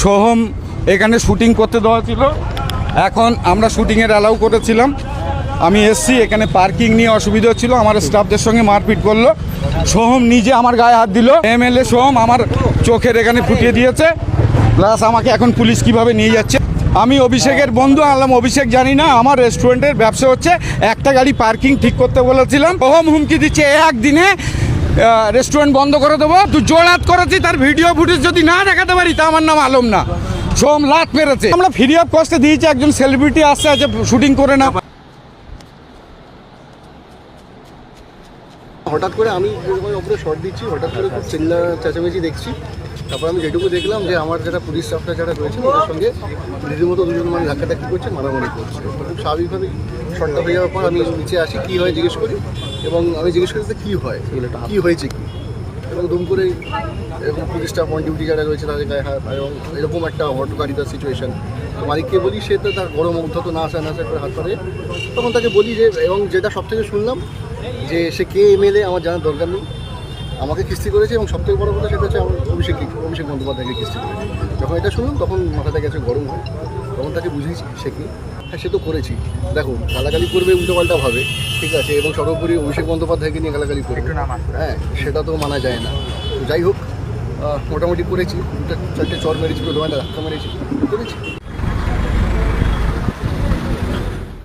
সোহম এখানে শুটিং করতে দেওয়া ছিল। এখন আমরা শুটিংয়ের অ্যালাউ করেছিলাম। আমি এসছি, এখানে পার্কিং নিয়ে অসুবিধা ছিল, আমার স্টাফদের সঙ্গে মারপিট করল। সোহম নিজে আমার গায়ে হাত দিল। এমএলএ সোহম আমার চোখের এখানে ফুটিয়ে দিয়েছে। প্লাস আমাকে এখন পুলিশ কীভাবে নিয়ে যাচ্ছে। আমি অভিষেকের বন্ধু, আনলাম। অভিষেক জানি না, আমার রেস্টুরেন্টের ব্যবসা হচ্ছে একটা গাড়ি পার্কিং ঠিক করতে বলেছিলাম। সোহম হুমকি দিচ্ছে একদিনে রেস্টুরেন্ট বন্ধ করে দেবো। তুই জোড়াত করেছি, তার ভিডিও ফুটেজ যদি না দেখাতে পারি, তা আমার নাম আলম না। সোম লাট মেরেছে। আমরা ফ্রি অফ কস্টে দিয়েছি, একজন সেলিব্রিটি আসছে আছে শুটিং করে না। হঠাৎ করে আমি ওপরে শর্ট দিচ্ছি, হঠাৎ করে খুব চিল্লা চেঁচামেচি দেখছি। তারপর আমি যেটুকু দেখলাম যে আমার যারা পুলিশ স্টাফরা যারা রয়েছে ওদের সঙ্গে রীতিমতো দুজন মানে ধাক্কাধাক্কি করছে, মারামারি করছে। খুব স্বাভাবিকভাবেই শর্টটা হয়ে যাওয়ার পর আমি নিচে আসি, কী হয় জিজ্ঞেস করি এবং আমি জিজ্ঞেস করি যে কী হয়, কী হয়েছে কি? এবং দুম করে এরকম পুলিশ স্টাফ অন ডিউটি যারা রয়েছে তাদের গায়ে হাত, এবং এরকম একটা হটকারিতার সিচুয়েশন মালিককে বলি, সে তো তার গরম অন্তত না আসা না আসা করে হাত পারে তখন তাকে বলি যে, এবং যেটা সব থেকে শুনলাম যে সে কে এমএলএ আমার জানার দরকার নেই। আমাকে কিস্তি করেছে এবং সবথেকে বড় কথা সেটা হচ্ছে আমার অভিষেক অভিষেক বন্দ্যোপাধ্যায়কে কিস্তি করেছে। যখন এটা শুনলাম তখন মাথাটা গেছে গরম হয়। তখন তাকে বুঝিয়েছি সে কি? হ্যাঁ সে তো করেছি। দেখো গালাগালি করবে উল্টোপাল্টা ভাবে ঠিক আছে? এবং সর্বোপরি অভিষেক বন্দ্যোপাধ্যায়কে নিয়ে গালাগালি করবে। হ্যাঁ সেটা তো মানা যায় না। যাই হোক মোটামুটি করেছি। চারটে চর মেরেছি প্রথমে ধাক্কা মেরেছি। করেছি।